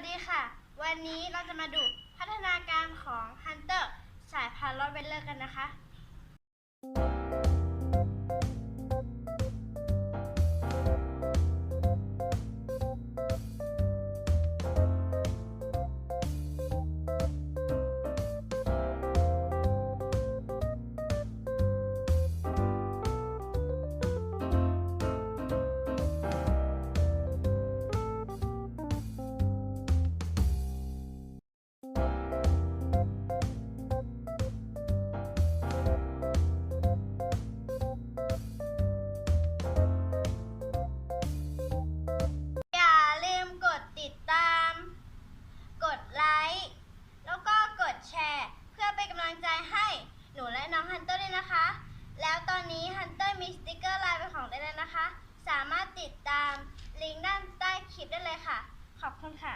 วัสดีค่ะ วันนี้เราจะมาดูพัฒนาการของฮันเตอร์สายพันธุ์รอดเวลเลอร์กันนะคะ สามารถติดตามลิงก์ด้านใต้คลิปได้เลยค่ะ ขอบคุณค่ะ